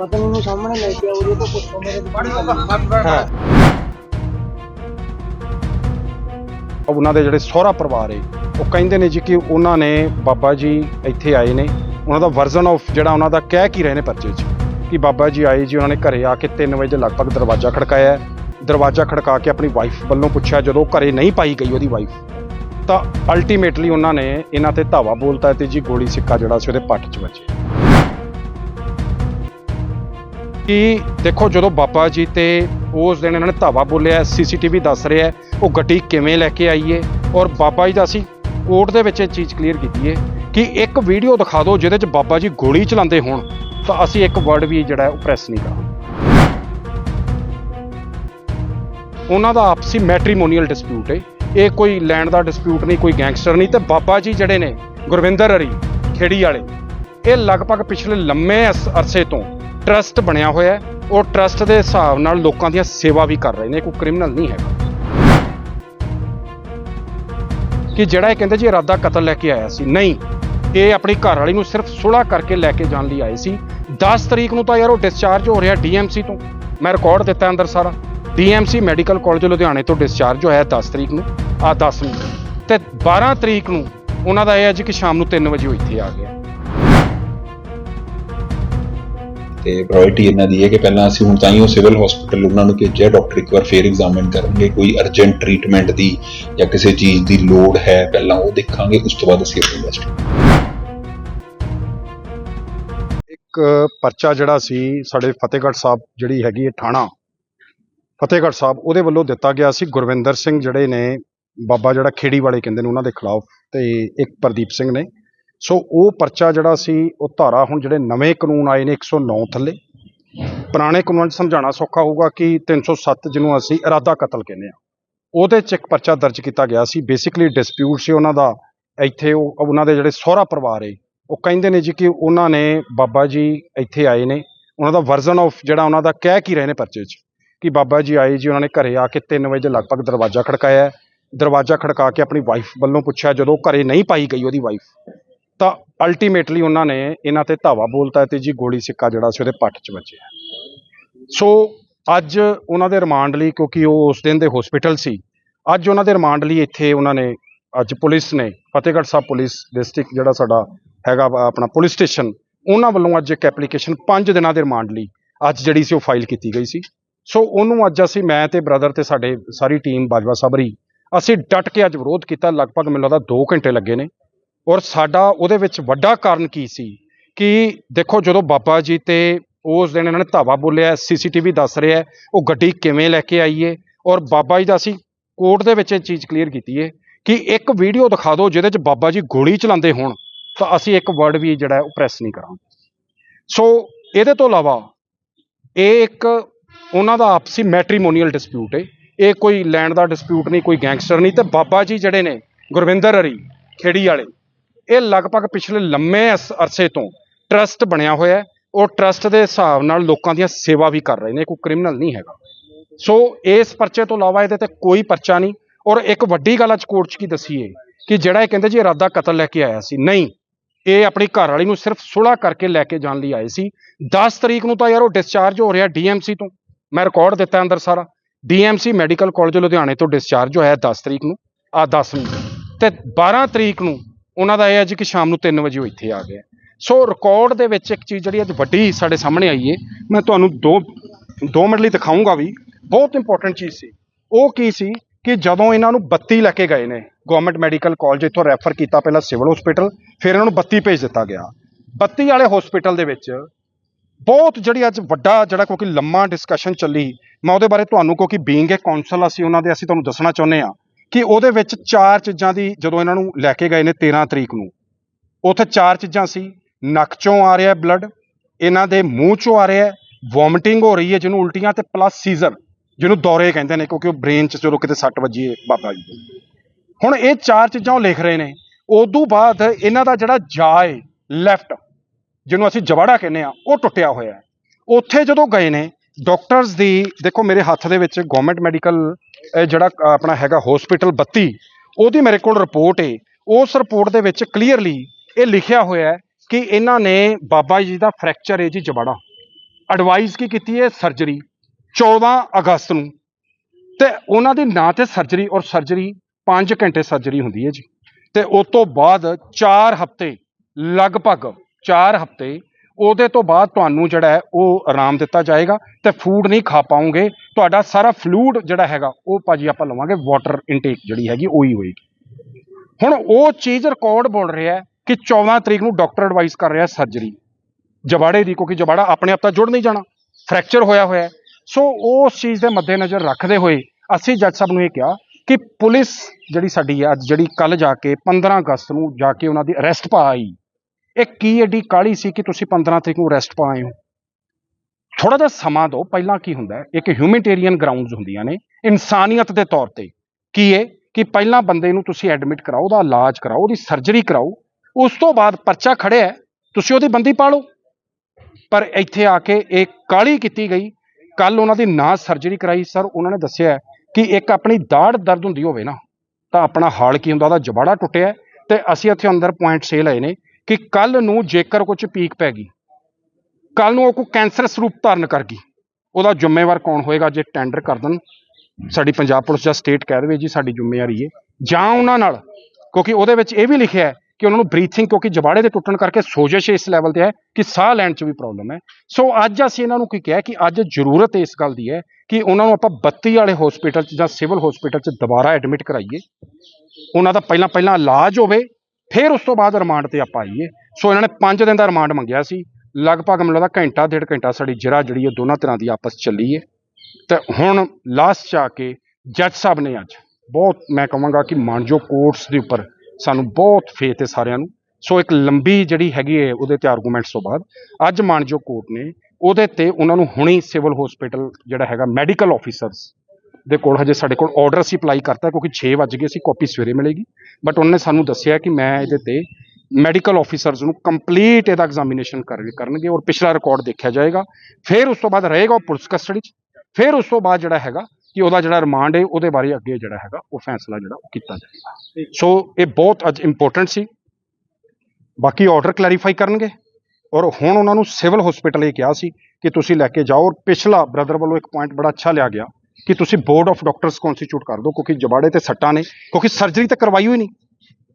ਪਤਨੀ ਨੂੰ ਸਾਹਮਣੇ ਲੈ ਕੇ ਆਓ ਉਹਦੇ ਤੋਂ ਪੁੱਛੋ ਮੇਰੇ ਤੋਂ ਹਾਂ। ਉਹਨਾਂ ਦੇ ਜਿਹੜੇ ਸਹੁਰਾ ਪਰਿਵਾਰ ਏ ਉਹ ਕਹਿੰਦੇ ਨੇ ਜੀ ਕਿ ਉਹਨਾਂ ਨੇ ਬਾਬਾ ਜੀ ਇੱਥੇ ਆਏ ਨੇ। ਉਹਨਾਂ ਦਾ ਵਰਜ਼ਨ ਆਫ ਜਿਹੜਾ ਉਹਨਾਂ ਦਾ ਕਹਿ ਕੀ ਰਹੇ ਨੇ ਪਰਚੇ 'ਚ ਕਿ ਬਾਬਾ ਜੀ ਆਏ ਜੀ ਉਹਨਾਂ ਨੇ ਘਰੇ ਆ ਕੇ 3 ਵਜੇ ਦੇ ਲਗਭਗ ਦਰਵਾਜ਼ਾ ਖੜਕਾਇਆ। ਹੈ। ਦਰਵਾਜ਼ਾ ਖੜਕਾ ਕੇ ਆਪਣੀ ਵਾਈਫ ਵੱਲੋਂ ਪੁੱਛਿਆ ਜਦੋਂ ਘਰੇ ਨਹੀਂ ਪਾਈ ਗਈ ਉਹਦੀ ਵਾਈਫ ਤਾਂ ਅਲਟੀਮੇਟਲੀ ਉਹਨਾਂ ਨੇ ਇਹਨਾਂ ਤੇ ਧਾਵਾ ਬੋਲਤਾ ਤੇ ਜੀ ਗੋਲੀ ਸਿੱਕਾ ਜਿਹੜਾ ਸੀ ਉਹਦੇ ਪੱਟ 'ਚ ਵੱਜਿਆ। ਕਿ ਦੇਖੋ ਜਦੋਂ ਬਾਬਾ ਜੀ ਤੇ ਉਸ ਦਿਨ ਇਹਨਾਂ ਨੇ ਧਾਵਾ ਬੋਲਿਆ ਸੀਸੀਟੀਵੀ ਦੱਸ ਰਿਹਾ ਹੈ, ਉਹ ਗੱਡੀ ਕਿਵੇਂ ਲੈ ਕੇ ਆਈ ਏ? ਔਰ ਬਾਬਾ ਜੀ ਦਾ ਅਸੀਂ ਕੋਰਟ ਦੇ ਵਿੱਚ ਇਹ ਚੀਜ਼ ਕਲੀਅਰ ਕੀਤੀ ਏ ਕਿ ਇੱਕ ਵੀਡੀਓ ਦਿਖਾ ਦਿਓ ਜਿਹਦੇ 'ਚ ਬਾਬਾ ਜੀ ਗੋਲੀ ਚਲਾਉਂਦੇ ਹੋਣ ਤਾਂ ਅਸੀਂ ਇੱਕ ਵਰਡ ਵੀ ਜਿਹੜਾ ਹੈ ਉਹ ਪ੍ਰੈਸ ਨਹੀਂ ਕਰਾਂਗੇ। ਉਹਨਾਂ ਦਾ ਆਪਸੀ ਮੈਟ੍ਰੀਮੋਨੀਅਲ ਡਿਸਪਿਊਟ ਏ। ਇਹ ਕੋਈ ਲੈਂਡ ਦਾ ਡਿਸਪਿਊਟ ਨਹੀਂ ਕੋਈ ਗੈਂਗਸਟਰ ਨਹੀਂ ਤੇ ਬਾਬਾ ਜੀ ਜਿਹੜੇ ਨੇ ਗੁਰਵਿੰਦਰ ਹਰੀ ਖੇੜੀ ਵਾਲੇ ਇਹ ਲਗਭਗ ਪਿਛਲੇ ਲੰਮੇ ਅਸ- ਅਰਸੇ ਤੋਂ ਟਰਸਟ ਬਣਿਆ ਹੋਇਆ ਹੈ। ਉਹ ਟਰਸਟ ਦੇ ਹਿਸਾਬ ਨਾਲ ਲੋਕਾਂ ਦੀਆਂ ਸੇਵਾ ਵੀ ਕਰ ਰਹੇ ਨੇ। ਕੋਈ ਕ੍ਰਿਮੀਨਲ ਨਹੀਂ ਹੈਗਾ। ਕਿ ਜਿਹੜਾ ਇਹ ਕਹਿੰਦੇ ਜੀ ਇਰਾਦਾ ਕਤਲ ਲੈ ਕੇ ਆਇਆ ਸੀ। ਨਹੀਂ, ਇਹ ਆਪਣੀ ਘਰ ਵਾਲੀ ਨੂੰ ਸਿਰਫ ਸੁਲ੍ਹਾ ਕਰਕੇ ਲੈ ਕੇ ਜਾਣ ਲਈ ਆਏ ਸੀ। 10 ਤਰੀਕ ਨੂੰ ਤਾਂ ਯਾਰ ਉਹ ਡਿਸਚਾਰਜ ਹੋ ਰਿਹਾ ਡੀਐਮਸੀ ਤੋਂ। ਮੈਂ ਰਿਕਾਰਡ ਦਿੱਤਾ ਅੰਦਰ ਸਾਰਾ। ਡੀਐਮਸੀ ਮੈਡੀਕਲ ਕਾਲਜ ਲੁਧਿਆਣੇ ਤੋਂ ਡਿਸਚਾਰਜ ਹੋਇਆ 10 ਤਰੀਕ ਨੂੰ। ਆ 10 ਨੂੰ ਤੇ 12 ਤਰੀਕ ਨੂੰ ਉਹਨਾਂ ਦਾ ਇਹ ਹੈ ਜੀ ਕਿ ਸ਼ਾਮ ਨੂੰ 3 ਵਜੇ ਉਹ ਇੱਥੇ ਆ ਗਿਆ। ਤੇ ਪ੍ਰਾਇੋਰਟੀ ਇਹਨਾਂ ਦੀ ਹੈ ਕਿ ਪਹਿਲਾਂ ਅਸੀਂ ਹੁਣ ਤਾਈਓ ਸਿਵਲ ਹਸਪੀਟਲ ਉਹਨਾਂ ਨੂੰ ਭੇਜਿਆ ਡਾਕਟਰ ਇੱਕ ਵਾਰ ਫੇਰ ਐਗਜ਼ਾਮਿਨ ਕਰਨਗੇ, ਕੋਈ ਅਰਜੈਂਟ ਟ੍ਰੀਟਮੈਂਟ ਦੀ ਜਾਂ ਕਿਸੇ ਚੀਜ਼ ਦੀ ਲੋੜ ਹੈ, ਪਹਿਲਾਂ ਉਹ ਦੇਖਾਂਗੇ, ਉਸ ਤੋਂ ਬਾਅਦ ਅਸੀਂ ਆਪਣੀ ਇਨਵੈਸਟ ਇੱਕ ਪਰਚਾ ਜਿਹੜਾ ਸੀ, ਸਾਡੇ ਫਤਿਹਗੜ੍ਹ ਸਾਹਿਬ ਜਿਹੜੀ ਹੈਗੀ ਹੈ ਥਾਣਾ, ਫਤਿਹਗੜ੍ਹ ਸਾਹਿਬ, ਉਹਦੇ ਵੱਲੋਂ ਦਿੱਤਾ ਗਿਆ ਸੀ, ਗੁਰਵਿੰਦਰ ਸਿੰਘ ਜਿਹੜੇ ਨੇ, ਬਾਬਾ ਜਿਹੜਾ ਖੇੜੀ ਵਾਲੇ ਕਹਿੰਦੇ ਨੇ ਉਹਨਾਂ ਦੇ ਖਿਲਾਫ, ਤੇ ਇੱਕ ਪ੍ਰਦੀਪ ਸਿੰਘ ਨੇ। ਸੋ ਉਹ ਪਰਚਾ ਜਿਹੜਾ ਸੀ, ਉਹ ਧਾਰਾ ਹੁਣ ਜਿਹੜੇ ਨਵੇਂ ਕਾਨੂੰਨ ਆਏ ਨੇ 109 ਥੱਲੇ। ਪੁਰਾਣੇ ਕਾਨੂੰਨ 'ਚ ਸਮਝਾਉਣਾ ਸੌਖਾ ਹੋਊਗਾ ਕਿ 307 ਜਿਹਨੂੰ ਅਸੀਂ ਇਰਾਦਾ ਕਤਲ ਕਹਿੰਦੇ ਆ ਉਹਦੇ 'ਚ ਇੱਕ ਪਰਚਾ ਦਰਜ ਕੀਤਾ ਗਿਆ ਸੀ। ਬੇਸਿਕਲੀ ਡਿਸਪਿਊਟ ਸੀ ਉਹਨਾਂ ਦਾ। ਇੱਥੇ ਉਹ, ਉਹਨਾਂ ਦੇ ਜਿਹੜੇ ਸਹੁਰਾ ਪਰਿਵਾਰ ਏ, ਉਹ ਕਹਿੰਦੇ ਨੇ ਜੀ ਕਿ ਉਹਨਾਂ ਨੇ, ਬਾਬਾ ਜੀ ਇੱਥੇ ਆਏ ਨੇ। ਉਹਨਾਂ ਦਾ ਵਰਜ਼ਨ ਆਫ ਜਿਹੜਾ ਉਹਨਾਂ ਦਾ ਕਹਿ ਕੀ ਰਹੇ ਨੇ ਪਰਚੇ 'ਚ, ਕਿ ਬਾਬਾ ਜੀ ਆਏ ਜੀ, ਉਹਨਾਂ ਨੇ ਘਰੇ ਆ ਕੇ 3 ਵਜੇ ਦੇ ਲਗਭਗ ਦਰਵਾਜ਼ਾ ਖੜਕਾਇਆ। ਦਰਵਾਜ਼ਾ ਖੜਕਾ ਕੇ ਆਪਣੀ ਵਾਈਫ ਵੱਲੋਂ ਪੁੱਛਿਆ, ਜਦੋਂ ਘਰੇ ਨਹੀਂ ਪਾਈ ਗਈ ਉਹਦੀ ਵਾਈਫ ਤਾਂ ਅਲਟੀਮੇਟਲੀ ਉਹਨਾਂ ਨੇ ਇਹਨਾਂ ਤੇ ਧਾਵਾ ਬੋਲਤਾ ਤੇ ਜੀ ਗੋਲੀ ਸਿੱਕਾ ਜਿਹੜਾ ਸੀ ਉਹਦੇ ਪੱਟ 'ਚ ਵੱਜਿਆ। ਸੋ ਅੱਜ ਉਹਨਾਂ ਦੇ ਰਿਮਾਂਡ ਲਈ ਕਿਉਂਕਿ ਉਹ ਉਸ ਦਿਨ ਦੇ ਹਸਪੀਟਲ ਸੀ, ਅੱਜ ਉਹਨਾਂ ਦੇ ਰਿਮਾਂਡ ਲਈ ਇੱਥੇ ਉਹਨਾਂ ਨੇ, ਅੱਜ ਪੁਲਿਸ ਨੇ, ਫਤਿਹਗੜ੍ਹ ਸਾਹਿਬ ਪੁਲਿਸ ਡਿਸਟ੍ਰਿਕਟ ਜਿਹੜਾ ਸਾਡਾ ਹੈਗਾ ਵਾ, ਆਪਣਾ ਪੁਲਿਸ ਸਟੇਸ਼ਨ ਉਹਨਾਂ ਵੱਲੋਂ ਅੱਜ ਇੱਕ ਐਪਲੀਕੇਸ਼ਨ 5 ਦਿਨਾਂ ਦੇ ਰਿਮਾਂਡ ਲਈ ਅੱਜ ਜਿਹੜੀ ਸੀ ਉਹ ਫਾਈਲ ਕੀਤੀ ਗਈ ਸੀ। ਸੋ ਉਹਨੂੰ ਅੱਜ ਅਸੀਂ, ਮੈਂ ਤੇ ਬ੍ਰਦਰ ਤੇ ਸਾਡੇ ਸਾਰੀ ਟੀਮ ਬਾਜਵਾ ਸਾਬਰੀ, ਅਸੀਂ ਡਟ ਕੇ ਅੱਜ ਵਿਰੋਧ ਕੀਤਾ, ਲਗਭਗ ਮੈਨੂੰ ਲੱਗਦਾ 2 ਘੰਟੇ ਲੱਗੇ ਨੇ। ਔਰ ਸਾਡਾ ਉਹਦੇ ਵਿੱਚ ਵੱਡਾ ਕਾਰਨ ਕੀ ਸੀ? ਕਿ ਦੇਖੋ ਜਦੋਂ ਬਾਬਾ ਜੀ ਤੇ ਉਸ ਦਿਨ ਇਹਨਾਂ ਨੇ ਧਾਵਾ ਬੋਲਿਆ, ਸੀਸੀਟੀਵੀ ਦੱਸ ਰਿਹਾ ਉਹ ਗੱਡੀ ਕਿਵੇਂ ਲੈ ਕੇ ਆਈਏ ਔਰ ਬਾਬਾ ਜੀ ਦਾ ਅਸੀਂ ਕੋਰਟ ਦੇ ਵਿੱਚ ਇਹ ਚੀਜ਼ ਕਲੀਅਰ ਕੀਤੀ ਹੈ ਕਿ ਇੱਕ ਵੀਡੀਓ ਦਿਖਾ ਦਿਓ ਜਿਹਦੇ 'ਚ ਬਾਬਾ ਜੀ ਗੋਲੀ ਚਲਾਉਂਦੇ ਹੋਣ, ਤਾਂ ਅਸੀਂ ਇੱਕ ਵਰਡ ਵੀ ਜਿਹੜਾ ਉਹ ਪ੍ਰੈਸ ਨਹੀਂ ਕਰਾਂਗੇ। ਸੋ ਇਹਦੇ ਤੋਂ ਇਲਾਵਾ ਇਹ ਇੱਕ ਉਹਨਾਂ ਦਾ ਆਪਸੀ ਮੈਟ੍ਰੀਮੋਨੀਅਲ ਡਿਸਪਿਊਟ ਏ। ਇਹ ਕੋਈ ਲੈਂਡ ਦਾ ਡਿਸਪਿਊਟ ਨਹੀਂ, ਕੋਈ ਗੈਂਗਸਟਰ ਨਹੀਂ। ਤੇ ਬਾਬਾ ਜੀ ਜਿਹੜੇ ਨੇ, ਗੁਰਵਿੰਦਰ ਹਰੀ ਖੇੜੀ ਵਾਲੇ ਇਹ ਲਗਭਗ ਪਿਛਲੇ ਲੰਮੇ ਅਸ- ਅਰਸੇ ਤੋਂ ਟਰਸਟ ਬਣਿਆ ਹੋਇਆ ਹੈ। ਉਹ ਟਰਸਟ ਦੇ ਹਿਸਾਬ ਨਾਲ ਲੋਕਾਂ ਦੀਆਂ ਸੇਵਾ ਵੀ ਕਰ ਰਹੇ ਨੇ। ਕੋਈ ਕ੍ਰਿਮੀਨਲ ਨਹੀਂ ਹੈਗਾ। ਸੋ ਇਸ ਪਰਚੇ ਤੋਂ ਇਲਾਵਾ ਇਹਦੇ ਤੇ ਕੋਈ ਪਰਚਾ ਨਹੀਂ। ਔਰ ਇੱਕ ਵੱਡੀ ਗੱਲ ਅੱਜ ਕੋਰਟ 'ਚ ਕੀ ਦਸੀਏ ਕਿ ਜਿਹੜਾ ਇਹ ਕਹਿੰਦੇ ਜੀ ਇਰਾਦਾ ਕਤਲ ਲੈ ਕੇ ਆਇਆ ਸੀ। ਨਹੀਂ, ਇਹ ਆਪਣੀ ਘਰ ਵਾਲੀ ਨੂੰ ਸਿਰਫ ਸੁਲ੍ਹਾ ਕਰਕੇ ਲੈ ਕੇ ਜਾਣ ਲਈ ਆਏ ਸੀ। 10 ਤਰੀਕ ਨੂੰ ਤਾਂ ਯਾਰ ਉਹ ਡਿਸਚਾਰਜ ਹੋ ਰਿਹਾ ਡੀਐਮਸੀ ਤੋਂ। ਮੈਂ ਰਿਕਾਰਡ ਦਿੱਤਾ ਅੰਦਰ ਸਾਰਾ। ਡੀਐਮਸੀ ਮੈਡੀਕਲ ਕਾਲਜ ਲੁਧਿਆਣੇ ਤੋਂ ਡਿਸਚਾਰਜ ਹੋਇਆ 10 ਤਰੀਕ ਨੂੰ ਆ 10 ਨੂੰ। ਤੇ 12 ਤਰੀਕ ਨੂੰ ਉਹਨਾਂ ਦਾ ਇਹ ਹੈ ਜੀ ਕਿ ਸ਼ਾਮ ਨੂੰ 3 ਵਜੇ ਉਹ ਇੱਥੇ ਆ ਗਿਆ ਸੋ ਰਿਕਾਰਡ ਦੇ ਵਿੱਚ ਇੱਕ ਚੀਜ਼ ਜਿਹੜੀ ਅੱਜ ਵੱਡੀ ਸਾਡੇ ਸਾਹਮਣੇ ਆਈ ਏ, ਮੈਂ ਤੁਹਾਨੂੰ ਦੋ ਦੋ ਮਿੰਟ ਲਈ ਦਿਖਾਊਂਗਾ ਵੀ ਬਹੁਤ ਇੰਪੋਰਟੈਂਟ ਚੀਜ਼ ਸੀ। ਉਹ ਕੀ ਸੀ ਕਿ ਜਦੋਂ ਇਹਨਾਂ ਨੂੰ 32 ਲੈ ਕੇ ਗਏ ਨੇ ਗਵਰਨਮੈਂਟ ਮੈਡੀਕਲ ਕਾਲਜ ਇੱਥੋਂ ਰੈਫਰ ਕੀਤਾ ਪਹਿਲਾਂ ਸਿਵਲ ਹਸਪੀਟਲ ਫਿਰ ਇਹਨਾਂ ਨੂੰ 32 ਭੇਜ ਦਿੱਤਾ ਗਿਆ। 32 ਵਾਲੇ ਹਸਪੀਟਲ ਦੇ ਵਿੱਚ ਬਹੁਤ ਜਿਹੜੀ ਅੱਜ ਵੱਡਾ ਜਿਹੜਾ ਕਿਉਂਕਿ ਲੰਮਾ ਡਿਸਕਸ਼ਨ ਚੱਲੀ, ਮੈਂ ਉਹਦੇ ਬਾਰੇ ਤੁਹਾਨੂੰ ਕਿਉਂਕਿ ਬੀਇੰਗ ਏ ਕਾਉਂਸਲ ਅਸੀਂ ਉਹਨਾਂ ਦੇ ਅਸੀਂ ਤੁਹਾਨੂੰ ਦੱਸਣਾ ਚਾਹੁੰਦੇ ਆ ਕਿ ਉਹਦੇ ਵਿੱਚ ਚਾਰ ਚੀਜ਼ਾਂ ਦੀ ਜਦੋਂ ਇਹਨਾਂ ਨੂੰ ਲੈ ਕੇ ਗਏ ਨੇ 13 ਤਰੀਕ ਨੂੰ, ਉੱਥੇ ਚਾਰ ਚੀਜ਼ਾਂ ਸੀ, ਨੱਕ ਚੋਂ ਆ ਰਿਹਾ ਬਲੱਡ ਇਹਨਾਂ ਦੇ ਮੂੰਹ ਚੋਂ ਆ ਰਿਹਾ ਵੋਮਿਟਿੰਗ ਹੋ ਰਹੀ ਹੈ ਜਿਹਨੂੰ ਉਲਟੀਆਂ ਤੇ ਪਲੱਸ ਸੀਜ਼ਰ ਜਿਹਨੂੰ ਦੌਰੇ ਕਹਿੰਦੇ ਨੇ ਕਿਉਂਕਿ ਉਹ ਬ੍ਰੇਨ 'ਚ ਜਦੋਂ ਕਿਤੇ ਸੱਟ ਵੱਜੀ ਹੈ, ਬਾਬਾ ਜੀ ਹੁਣ ਇਹ ਚਾਰ ਚੀਜ਼ਾਂ ਉਹ ਲਿਖ ਰਹੇ ਨੇ, ਉਦੋਂ ਬਾਅਦ ਇਹਨਾਂ ਦਾ ਜਿਹੜਾ ਜਾਏ ਲੈਫਟ ਜਿਹਨੂੰ ਅਸੀਂ ਜਵਾੜਾ ਕਹਿੰਦੇ ਆ ਉਹ ਟੁੱਟਿਆ ਹੋਇਆ ਹੈ। ਉੱਥੇ ਜਦੋਂ ਗਏ ਨੇ ਡਾਕਟਰਸ ਦੀ, ਦੇਖੋ ਮੇਰੇ ਹੱਥ ਦੇ ਵਿੱਚ ਗਵਰਨਮੈਂਟ ਮੈਡੀਕਲ ਜਿਹੜਾ ਆਪਣਾ ਹੈਗਾ ਹਸਪੀਟਲ 32 ਉਹਦੀ ਮੇਰੇ ਕੋਲ ਰਿਪੋਰਟ ਹੈ ਉਸ ਰਿਪੋਰਟ ਦੇ ਵਿੱਚ ਕਲੀਅਰਲੀ ਇਹ ਲਿਖਿਆ ਹੋਇਆ ਹੈ ਕਿ ਇਹਨਾਂ ਨੇ ਬਾਬਾ ਜੀ ਦਾ ਫ੍ਰੈਕਚਰ ਹੈ ਜੀ ਜਬਾੜਾ ਐਡਵਾਈਸ ਕੀ ਕੀਤੀ ਹੈ? ਸਰਜਰੀ 14 ਅਗਸਤ ਨੂੰ। ਤੇ ਉਹਨਾਂ ਦੇ ਨਾਂ ਤੇ ਸਰਜਰੀ ਔਰ ਸਰਜਰੀ 5 ਘੰਟੇ ਸਰਜਰੀ ਹੁੰਦੀ ਹੈ ਜੀ। ਤੇ ਉਸ ਤੋਂ ਬਾਅਦ 4 ਹਫ਼ਤੇ, ਲਗਭਗ 4 ਹਫ਼ਤੇ ਉਹਦੇ ਤੋਂ ਬਾਅਦ ਤੁਹਾਨੂੰ ਜਿਹੜਾ ਹੈ ਉਹ ਆਰਾਮ ਦਿੱਤਾ ਜਾਏਗਾ ਤੇ ਫੂਡ ਨਹੀਂ ਖਾ ਪਾਉਂਗੇ ਤੁਹਾਡਾ ਸਾਰਾ ਫਲੂਡ ਜਿਹੜਾ ਹੈਗਾ ਉਹ ਭਾਜੀ ਆਪਾਂ ਲਵਾਂਗੇ ਵਾਟਰ ਇਨਟੇਕ ਜਿਹੜੀ ਹੈਗੀ ਉਹੀ ਹੋਏਗੀ। ਹੁਣ ਉਹ ਚੀਜ਼ ਰਿਕਾਰਡ ਬੋਲ ਰਿਹਾ ਕਿ 14 ਤਰੀਕ ਨੂੰ ਡਾਕਟਰ ਐਡਵਾਈਸ ਕਰ ਰਿਹਾ ਸਰਜਰੀ ਜਬਾੜੇ ਦੀ, ਕਿਉਂਕਿ ਜਬਾੜਾ ਆਪਣੇ ਆਪ ਤਾਂ ਜੁੜ ਨਹੀਂ ਜਾਣਾ ਫ੍ਰੈਕਚਰ ਹੋਇਆ ਹੋਇਆ ਸੋ ਉਸ ਚੀਜ਼ ਦੇ ਮੱਦੇਨਜ਼ਰ ਰੱਖਦੇ ਹੋਏ ਅਸੀਂ ਜੱਜ ਸਾਹਿਬ ਨੂੰ ਇਹ ਕਿਹਾ ਕਿ ਪੁਲਿਸ ਜਿਹੜੀ ਸਾਡੀ ਹੈ, ਅੱਜ ਜਿਹੜੀ ਕੱਲ ਜਾ ਕੇ 15 ਅਗਸਤ ਨੂੰ ਜਾ ਕੇ ਉਹਨਾਂ ਦੀ ਅਰੈਸਟ ਪਾ ਆਈ। ਇਹ ਕੀ ਐਡੀ ਕਾਹਲੀ ਸੀ ਕਿ ਤੁਸੀਂ 15 ਤਰੀਕ ਨੂੰ ਅਰੈਸਟ ਪਾਏ ਹੋ? ਥੋੜਾ ਜਿਹਾ ਸਮਾਂ ਦਿਓ, ਪਹਿਲਾਂ ਕੀ ਹੁੰਦਾ ਇੱਕ ਹਿਊਮੈਨਿਟੇਰੀਅਨ ਗਰਾਊਂਡਸ ਹੁੰਦੀਆਂ ਨੇ, ਇਨਸਾਨੀਅਤ ਦੇ ਤੌਰ ਤੇ। ਕੀ ਹੈ ਕਿ ਪਹਿਲਾਂ ਬੰਦੇ ਨੂੰ ਤੁਸੀਂ ਐਡਮਿਟ ਕਰਾਓ, ਉਹਦਾ ਇਲਾਜ ਕਰਾਓ, ਉਹਦੀ ਸਰਜਰੀ ਕਰਾਓ, ਉਸ ਤੋਂ ਬਾਅਦ ਪਰਚਾ ਖੜਿਆ ਤੁਸੀਂ ਉਹਦੀ ਬੰਦੀ ਪਾ ਲਓ। ਪਰ ਇੱਥੇ ਆ ਕੇ ਇਹ ਕਾਲੀ ਕੀਤੀ ਗਈ। ਕੱਲ ਉਹਨਾਂ ਦੀ ਨਾ ਸਰਜਰੀ ਕਰਾਈ। ਸਰ ਉਹਨਾਂ ਨੇ ਦੱਸਿਆ ਕਿ ਇੱਕ ਆਪਣੀ ਦਾੜ ਦਰਦ ਹੁੰਦੀ ਹੋਵੇ ਨਾ, ਤਾਂ ਆਪਣਾ ਹਾਲ ਕੀ ਹੁੰਦਾ, ਉਹਦਾ ਜਬਾੜਾ ਟੁੱਟਿਆ ਹੈ ਤੇ ਅਸੀਂ ਇੱਥੇ ਅੰਦਰ ਪੁਆਇੰਟ ਸੇ ਲਏ ਨੇ। ਕਿ ਕੱਲ ਨੂੰ ਜੇਕਰ ਕੁਝ ਪੀਕ ਪੈ ਗਈ ਕੱਲ ਨੂੰ ਉਹ ਕੋਈ ਕੈਂਸਰਸ ਰੂਪ ਧਾਰਨ ਕਰ ਗਈ, ਉਹਦਾ ਜ਼ਿੰਮੇਵਾਰ ਕੌਣ ਹੋਏਗਾ ਜੇ ਟੈਂਡਰ ਕਰ ਦੇਣ? ਸਾਡੀ ਪੰਜਾਬ ਪੁਲਿਸ ਜਾਂ ਸਟੇਟ ਕਹਿ ਦੇਵੇ ਜੀ, ਸਾਡੀ ਜ਼ਿੰਮੇਵਾਰੀ ਹੈ ਜਾਂ ਉਹਨਾਂ ਨਾਲ, ਕਿਉਂਕਿ ਉਹਦੇ ਵਿੱਚ ਇਹ ਵੀ ਲਿਖਿਆ ਹੈ ਕਿ ਉਹਨਾਂ ਨੂੰ ਬਰੀਥਿੰਗ ਕਿਉਂਕਿ ਜਬਾੜੇ ਦੇ ਟੁੱਟਣ ਕਰਕੇ ਸੋਜਸ਼ ਇਸ ਲੈਵਲ ਤੇ ਹੈ ਕਿ ਸਾਹ ਲੈਣ 'ਚ ਵੀ ਪ੍ਰੋਬਲਮ ਹੈ। ਸੋ ਅੱਜ ਅਸੀਂ ਇਹਨਾਂ ਨੂੰ ਕੀ ਕਿਹਾ ਕਿ ਅੱਜ ਜ਼ਰੂਰਤ ਇਸ ਗੱਲ ਦੀ ਹੈ ਕਿ ਉਹਨਾਂ ਨੂੰ ਆਪਾਂ 32 ਵਾਲੇ ਹਸਪੀਟਲ 'ਚ ਜਾਂ ਸਿਵਲ ਹਸਪੀਟਲ 'ਚ ਦੁਬਾਰਾ ਐਡਮਿਟ ਕਰਾਈਏ। ਉਹਨਾਂ ਦਾ ਪਹਿਲਾਂ ਪਹਿਲਾਂ ਇਲਾਜ ਹੋਵੇ ਫਿਰ ਉਸ ਤੋਂ ਬਾਅਦ ਰਿਮਾਂਡ ਤੇ ਆਪਾਂ ਆਈਏ। ਸੋ ਇਹਨਾਂ ਨੇ 5 ਦਿਨ ਦਾ ਰਿਮਾਂਡ ਮੰਗਿਆ ਸੀ। ਲਗਭਗ ਮੈਨੂੰ ਲੱਗਦਾ ਘੰਟਾ, ਡੇਢ ਘੰਟਾ ਸਾਡੀ ਜ਼ਰਾ ਜਿਹੜੀ ਹੈ ਦੋਨਾਂ ਤਰ੍ਹਾਂ ਦੀ ਆਪਸ 'ਚ ਚੱਲੀ ਹੈ। ਤੇ ਹੁਣ ਲਾਸਟ 'ਚ ਆ ਕੇ ਜੱਜ ਸਾਹਿਬ ਨੇ ਅੱਜ ਬਹੁਤ, ਮੈਂ ਕਹਾਂਗਾ ਕਿ ਮਾਨਜੋ ਕੋਰਟਸ ਦੇ ਉੱਪਰ ਸਾਨੂੰ ਬਹੁਤ ਫੇਥ ਹੈ ਸਾਰਿਆਂ ਨੂੰ। ਸੋ ਇੱਕ ਲੰਬੀ ਜਿਹੜੀ ਹੈਗੀ ਹੈ ਉਹਦੇ ਤੇ ਆਰਗੂਮੈਂਟਸ ਤੋਂ ਬਾਅਦ ਅੱਜ ਮਾਨਜੋ ਕੋਰਟ ਨੇ ਉਹਦੇ ਤੇ ਉਹਨਾਂ ਨੂੰ ਹੁਣੇ ਸਿਵਲ ਹਸਪੀਟਲ ਜਿਹੜਾ ਹੈਗਾ ਮੈਡੀਕਲ ਆਫੀਸਰਸ ਦੇ ਕੋਲ ਹਜੇ ਸਾਡੇ ਕੋਲ ਆਰਡਰ ਅਸੀਂ ਅਪਲਾਈ ਕਰਤਾ ਕਿਉਂਕਿ 6 ਵਜ ਗਏ ਸੀ ਕਾਪੀ ਸਵੇਰੇ ਮਿਲੇਗੀ। ਬਟ ਉਹਨੇ ਸਾਨੂੰ ਦੱਸਿਆ ਕਿ ਮੈਂ ਇਹਦੇ ਤੇ ਮੈਡੀਕਲ ਆਫੀਸਰਸ ਨੂੰ ਕੰਪਲੀਟ ਇਹਦਾ ਐਗਜ਼ਾਮੀਨੇਸ਼ਨ ਕਰ, ਕਰਨਗੇ ਔਰ ਪਿਛਲਾ ਰਿਕਾਰਡ ਦੇਖਿਆ ਜਾਏਗਾ। ਫਿਰ ਉਸ ਤੋਂ ਬਾਅਦ ਰਹੇਗਾ ਉਹ ਪੁਲਿਸ ਕਸਟਡੀ 'ਚ। ਫਿਰ ਉਸ ਤੋਂ ਬਾਅਦ ਜਿਹੜਾ ਹੈਗਾ ਕਿ ਉਹਦਾ ਜਿਹੜਾ ਰਿਮਾਂਡ ਹੈ, ਉਹਦੇ ਬਾਰੇ ਅੱਗੇ ਜਿਹੜਾ ਹੈਗਾ ਉਹ ਫੈਸਲਾ ਜਿਹੜਾ ਉਹ ਕੀਤਾ ਜਾਏਗਾ। ਸੋ ਇਹ ਬਹੁਤ ਅੱਜ ਇੰਪੋਰਟੈਂਟ ਸੀ। ਬਾਕੀ ਆਰਡਰ ਕਲੈਰੀਫਾਈ ਕਰਨਗੇ। ਔਰ ਹੁਣ ਉਹਨਾਂ ਨੂੰ ਸਿਵਲ ਹਸਪੀਟਲ ਇਹ ਕਿਹਾ ਸੀ ਕਿ ਤੁਸੀਂ ਲੈ ਕੇ ਜਾਓ। ਔਰ ਪਿਛਲਾ ਬ੍ਰਦਰ ਵੱਲੋਂ ਇੱਕ ਪੁਆਇੰਟ ਬੜਾ ਅੱਛਾ ਲਿਆ ਗਿਆ। ਕਿ ਤੁਸੀਂ ਬੋਰਡ ਆਫ ਡਾਕਟਰਸ ਕਨਸਟੀਟਿਊਟ ਕਰ ਦਿਓ, ਕਿਉਂਕਿ ਜਬਾੜੇ ਤੇ ਸੱਟਾਂ ਨੇ, ਕਿਉਂਕਿ ਸਰਜਰੀ ਤਾਂ ਕਰਵਾਈ ਹੋਈ ਨਹੀਂ।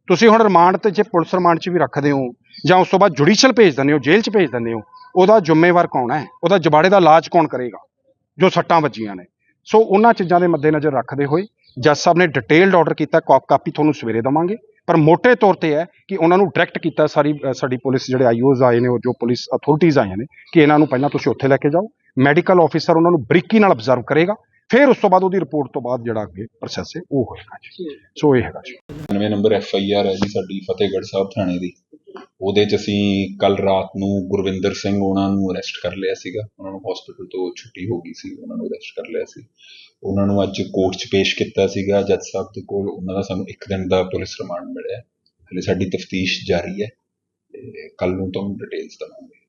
ਤੁਸੀਂ ਹੁਣ ਰਿਮਾਂਡ ਤੇ ਜੇ ਪੁਲਿਸ ਰਿਮਾਂਡ 'ਚ ਵੀ ਰੱਖਦੇ ਹੋ, ਜਾਂ ਉਸ ਤੋਂ ਬਾਅਦ ਜੁਡੀਸ਼ੀਅਲ ਭੇਜ ਦਿੰਦੇ ਹੋ, ਜੇਲ੍ਹ 'ਚ ਭੇਜ ਦਿੰਦੇ ਹੋ, ਉਹਦਾ ਜ਼ਿੰਮੇਵਾਰ ਕੌਣ ਹੈ? ਉਹਦਾ ਜਬਾੜੇ ਦਾ ਇਲਾਜ ਕੌਣ ਕਰੇਗਾ, ਜੋ ਸੱਟਾਂ ਵੱਜੀਆਂ ਨੇ? ਸੋ ਉਹਨਾਂ ਚੀਜ਼ਾਂ ਦੇ ਮੱਦੇਨਜ਼ਰ ਰੱਖਦੇ ਹੋਏ ਜੱਜ ਸਾਹਿਬ ਨੇ ਡਿਟੇਲਡ ਆਰਡਰ ਕੀਤਾ ਕਾਪ ਕਾਪੀ ਤੁਹਾਨੂੰ ਸਵੇਰੇ ਦਵਾਂਗੇ। ਪਰ ਮੋٹے ਤੌਰ ਤੇ ਹੈ ਕਿ ਉਹਨਾਂ ਨੂੰ ਡਾਇਰੈਕਟ ਕੀਤਾ ਸਾਰੀ ਸਾਡੀ ਪੁਲਿਸ ਜਿਹੜੇ ਆਈਓਜ਼ ਆਏ ਨੇ, ਉਹ ਜੋ ਪੁਲਿਸ ਅਥਾਰਟੀਆਂ ਆਈਆਂ ਨੇ, ਕਿ ਇਹਨਾਂ ਨੂੰ ਪਹਿਲਾਂ ਤੁਸੀਂ ਉੱਥੇ ਲੈ ਕੇ ਜਾਓ। ਮੈਡੀਕਲ ਆਫੀਸਰ ਉਹਨਾਂ ਨੂੰ ਬਰੀਕੀ ਨਾਲ ਅਬਜ਼ਰਵ ਕਰੇਗਾ। ਫਿਰ ਉਸ ਤੋਂ ਬਾਅਦ ਉਹਦੀ ਰਿਪੋਰਟ ਤੋਂ ਬਾਅਦ ਜਿਹੜਾ ਅੱਗੇ ਪ੍ਰੋਸੈਸ ਹੈ ਉਹ ਹੋਏਗਾ ਜੀ। ਸੋ ਇਹ ਹੈਗਾ ਜੀ। 99 ਨੰਬਰ ਐਫ ਆਈ ਆਰ ਹੈ ਜੀ ਸਾਡੀ ਫਤਿਹਗੜ੍ਹ ਸਾਹਿਬ ਥਾਣੇ ਦੀ। ਉਹਦੇ 'ਚ ਅਸੀਂ ਕੱਲ ਰਾਤ ਨੂੰ ਗੁਰਵਿੰਦਰ ਸਿੰਘ ਉਹਨਾਂ ਨੂੰ ਅਰੈਸਟ ਕਰ ਲਿਆ ਸੀਗਾ। ਉਹਨਾਂ ਨੂੰ ਹਸਪੀਟਲ ਤੋਂ ਛੁੱਟੀ ਹੋ ਗਈ ਸੀ ਉਹਨਾਂ ਨੂੰ ਅਰੈਸਟ ਕਰ ਲਿਆ ਸੀ। ਉਹਨਾਂ ਨੂੰ ਅੱਜ ਕੋਰਟ 'ਚ ਪੇਸ਼ ਕੀਤਾ ਸੀਗਾ ਜੱਜ ਸਾਹਿਬ ਦੇ ਕੋਲ। ਉਹਨਾਂ ਦਾ ਸਾਨੂੰ ਇੱਕ ਦਿਨ ਦਾ ਪੁਲਿਸ ਰਿਮਾਂਡ ਮਿਲਿਆ। ਹਲੇ ਸਾਡੀ ਤਫਤੀਸ਼ ਜਾਰੀ ਹੈ। ਤੇ ਕੱਲ ਨੂੰ ਤੁਹਾਨੂੰ ਡਿਟੇਲਸ ਦਵਾਂਗੇ।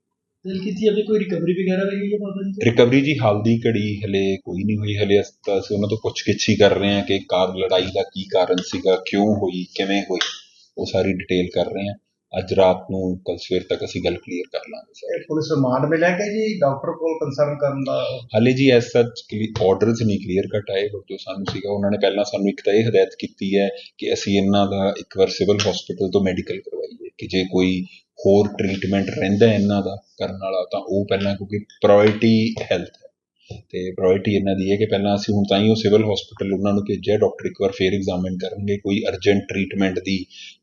ਦਿਲ ਕੀਤੀ ਅਭੀ ਕੋਈ ਰਿਕਵਰੀ ਵਗੈਰਾ ਵੀ ਹੋਈ ਹੈ ਬਾਬਾ ਜੀ? ਰਿਕਵਰੀ ਜੀ ਹਾਲ ਦੀ ਘੜੀ ਹਲੇ ਕੋਈ ਨਹੀਂ ਹੋਈ, ਹਲੇ ਅਸੀਂ ਤਾਂ ਅਸੀਂ ਉਹਨਾਂ ਤੋਂ ਪੁੱਛਗਿੱਛ ਹੀ ਕਰ ਰਹੇ ਹਾਂ ਕਿ ਕਾਰ ਲੜਾਈ ਦਾ ਕੀ ਕਾਰਨ ਸੀਗਾ, ਕਿਉਂ ਹੋਈ, ਕਿਵੇਂ ਹੋਈ, ਉਹ ਸਾਰੀ ਡਿਟੇਲ ਕਰ ਰਹੇ ਹਾਂ। ਅੱਜ ਰਾਤ ਨੂੰ ਕੱਲ ਸਵੇਰ ਤੱਕ ਅਸੀਂ ਗੱਲ ਕਲੀਅਰ ਕਰ ਲਾਂਗੇ ਸਰ ਪੁਲਿਸ ਰਿਮਾਂਡ ਮਿਲਿਆ ਕਿ ਜੀ ਡਾਕਟਰ ਕੋਲ ਕੰਸਰਨ ਕਰਨ ਦਾ? ਹਾਲੇ ਜੀ ਐਸ ਸੱਚ ਆਰਡਰਸ ਨਹੀਂ ਕਲੀਅਰ ਕੱਟ ਆਏ ਬਟ ਜੋ ਸਾਨੂੰ ਸੀਗਾ ਉਹਨਾਂ ਨੇ ਪਹਿਲਾਂ ਸਾਨੂੰ ਇੱਕ ਤਾਂ ਇਹ ਹਦਾਇਤ ਕੀਤੀ ਹੈ ਕਿ ਅਸੀਂ ਇਹਨਾਂ ਦਾ ਇੱਕ ਵਾਰ ਸਿਵਲ ਹਸਪੀਟਲ ਤੋਂ ਮੈਡੀਕਲ ਕਰਵਾਈਏ ਕਿ ਜੇ ਕੋਈ ਹੋਰ ਟ੍ਰੀਟਮੈਂਟ ਰਹਿੰਦਾ ਇਹਨਾਂ ਦਾ ਕਰਨ ਵਾਲਾ ਤਾਂ ਉਹ ਪਹਿਲਾਂ ਕਿਉਂਕਿ ਪ੍ਰਾਇੋਰਟੀ ਹੈਲਥ ਤੇ ਪ੍ਰਾਇੋਰਟੀ ਇਹਨਾਂ ਦੀ ਹੈ ਕਿ ਪਹਿਲਾਂ ਅਸੀਂ ਹੁਣ ਤਾਂ ਹੀ ਉਹ ਸਿਵਲ ਹਸਪੀਟਲ ਉਹਨਾਂ ਨੂੰ ਭੇਜਿਆ ਡਾਕਟਰ ਇੱਕ ਵਾਰ ਫੇਰ ਐਗਜ਼ਾਮਿਨ ਕਰਨਗੇ ਕੋਈ ਅਰਜੈਂਟ ਟ੍ਰੀਟਮੈਂਟ ਦੀ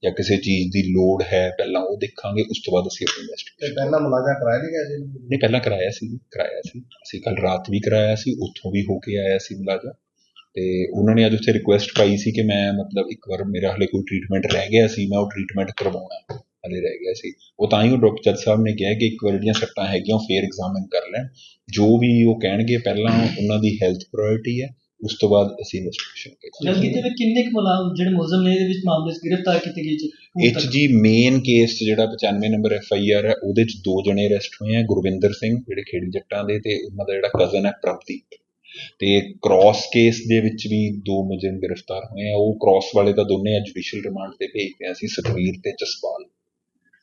ਜਾਂ ਕਿਸੇ ਚੀਜ਼ ਦੀ ਲੋੜ ਹੈ ਪਹਿਲਾਂ ਉਹ ਦੇਖਾਂਗੇ ਉਸ ਤੋਂ ਬਾਅਦ ਅਸੀਂ ਆਪਣੀ ਤੇ ਇਨਵੈਸਟੀਗੇਸ਼ਨ ਪਹਿਲਾਂ ਮੁਲਾਜ਼ਾ ਕਰਾਇਆ ਨਹੀਂ ਗਿਆ ਜੀ ਨੇ ਪਹਿਲਾਂ ਕਰਾਇਆ ਸੀ ਕਰਾਇਆ ਸੀ। ਅਸੀਂ ਕੱਲ ਰਾਤ ਵੀ ਕਰਾਇਆ ਸੀ ਉੱਥੋਂ ਵੀ ਹੋ ਕੇ ਆਇਆ ਸੀ ਮੁਲਾਜ਼ਾ ਤੇ ਉਹਨਾਂ ਨੇ ਅੱਜ ਉੱਥੇ ਰਿਕੁਐਸਟ ਪਾਈ ਸੀ ਕਿ ਮੈਂ ਮਤਲਬ ਇੱਕ ਵਾਰ ਮੇਰਾ ਹਲੇ ਕੋਈ ਟ੍ਰੀਟਮੈਂਟ ਰਹਿ ਗਿਆ ਸੀ ਮੈਂ ਉਹ ਟ੍ਰੀਟਮੈਂਟ ਕਰਵਾਉਣਾ ਹੈ, ਹਲੇ ਰਹਿ ਗਿਆ ਸੀ। ਉਹ ਤਾਂ ਹੀ ਉਹ ਡਾਕਟਰ ਜੱਜ ਸਾਹਿਬ ਨੇ ਕਿਹਾ ਕਿ ਇੱਕ ਵਾਰ ਜਿਹੜੀਆਂ ਸੱਟਾਂ ਹੈਗੀਆਂ ਉਹ ਫੇਰ ਐਗਜ਼ਾਮਿਨ ਕਰ ਲੈਣ। ਜੋ ਵੀ ਉਹ ਕਹਿਣਗੇ ਪਹਿਲਾਂ ਉਹਨਾਂ ਦੀ ਹੈਲਥ ਪ੍ਰਾਇੋਰਟੀ ਹੈ ਉਸ ਤੋਂ ਬਾਅਦ ਅਸੀਂ ਇਨਵੈਸਟੀਗੇਸ਼ਨ ਜਦ ਕਰਾਂਗੇ ਕਿਤੇ ਵੀ ਕਿੰਨੇ ਕੁ ਮੁਲਾਜ਼ਮ ਜਿਹੜੇ ਮੁਲਜ਼ਮ ਨੇ ਇਹਦੇ ਵਿੱਚ ਮਾਮਲੇ 'ਚ ਗ੍ਰਿਫਤਾਰ ਕੀਤੇ ਗਏ ਜੀ? ਇਹ? ਜੀ ਮੇਨ ਕੇਸ ਜਿਹੜਾ 95 ਨੰਬਰ ਐਫ ਆਈ ਆਰ ਹੈ ਉਹਦੇ ਚ ਦੋ ਜਣੇ ਅਰੈਸਟ ਹੋਏ ਆ ਗੁਰਵਿੰਦਰ ਸਿੰਘ ਜਿਹੜੇ ਖੇੜੀ ਜੱਟਾਂ ਦੇ ਤੇ ਉਹਨਾਂ ਦਾ ਜਿਹੜਾ ਕਜ਼ਨ ਹੈ ਪ੍ਰਭਦੀਪ। ਤੇ ਕ੍ਰਾਸ ਕੇਸ ਦੇ ਵਿੱਚ ਵੀ ਦੋ ਮੁਜਰਮ ਗ੍ਰਿਫਤਾਰ ਹੋਏ ਆ। ਉਹ ਕ੍ਰਾਸ ਵਾਲੇ ਤਾਂ ਦੋਨੇ ਅੱਜ ਜੁਡੀਸ਼ੀਅਲ ਰਿਮਾਂਡ ਤੇ ਭੇਜਦੇ ਆ ਸੀ ਸਤਵੀਰ ਤੇ ਜਸਪਾਲ।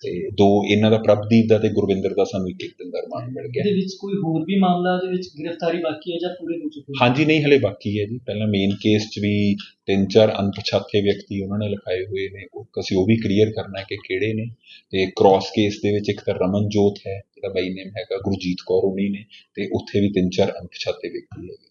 ਤੇ ਦੋ ਇਹਨਾਂ ਦਾ ਪ੍ਰਭਦੀਪ ਦਾ ਤੇ ਗੁਰਵਿੰਦਰ ਦਾ ਸਾਨੂੰ ਇੱਕ ਇੱਕ ਦਿਨ ਦਾ ਰਿਮਾਂਡ ਮਿਲ ਗਿਆ। ਇਹਦੇ ਵਿੱਚ ਕੋਈ ਹੋਰ ਵੀ ਮਾਮਲਾ ਦੇ ਵਿੱਚ ਗ੍ਰਿਫਤਾਰੀ ਬਾਕੀ ਹੈ ਜਾਂ ਪੂਰੇ ਹੋ ਚੁੱਕੇ? ਹਾਂਜੀ ਨਹੀਂ ਹਲੇ ਬਾਕੀ ਹੈ ਜੀ। ਪਹਿਲਾਂ ਮੇਨ ਕੇਸ 'ਚ ਵੀ ਤਿੰਨ ਚਾਰ ਅਣਪਛਾਤੇ ਵਿਅਕਤੀ ਉਹਨਾਂ ਨੇ ਲਿਖਾਏ ਹੋਏ ਨੇ। ਉਹ ਅਸੀਂ ਉਹ ਵੀ ਕਲੀਅਰ ਕਰਨਾ ਹੈ ਕਿ ਕਿਹੜੇ ਨੇ। ਤੇ ਕ੍ਰਾਸ ਕੇਸ ਦੇ ਵਿੱਚ ਇੱਕ ਤਾਂ ਰਮਨਜੋਤ ਹੈ ਜਿਹੜਾ ਬਾਈ ਨੇਮ ਹੈਗਾ ਗੁਰਜੀਤ ਕੌਰ ਉਨੀ ਨੇ। ਤੇ ਉੱਥੇ ਵੀ ਤਿੰਨ ਚਾਰ ਅਣਪਛਾਤੇ ਵਿਅਕਤੀ ਹੈਗੇ।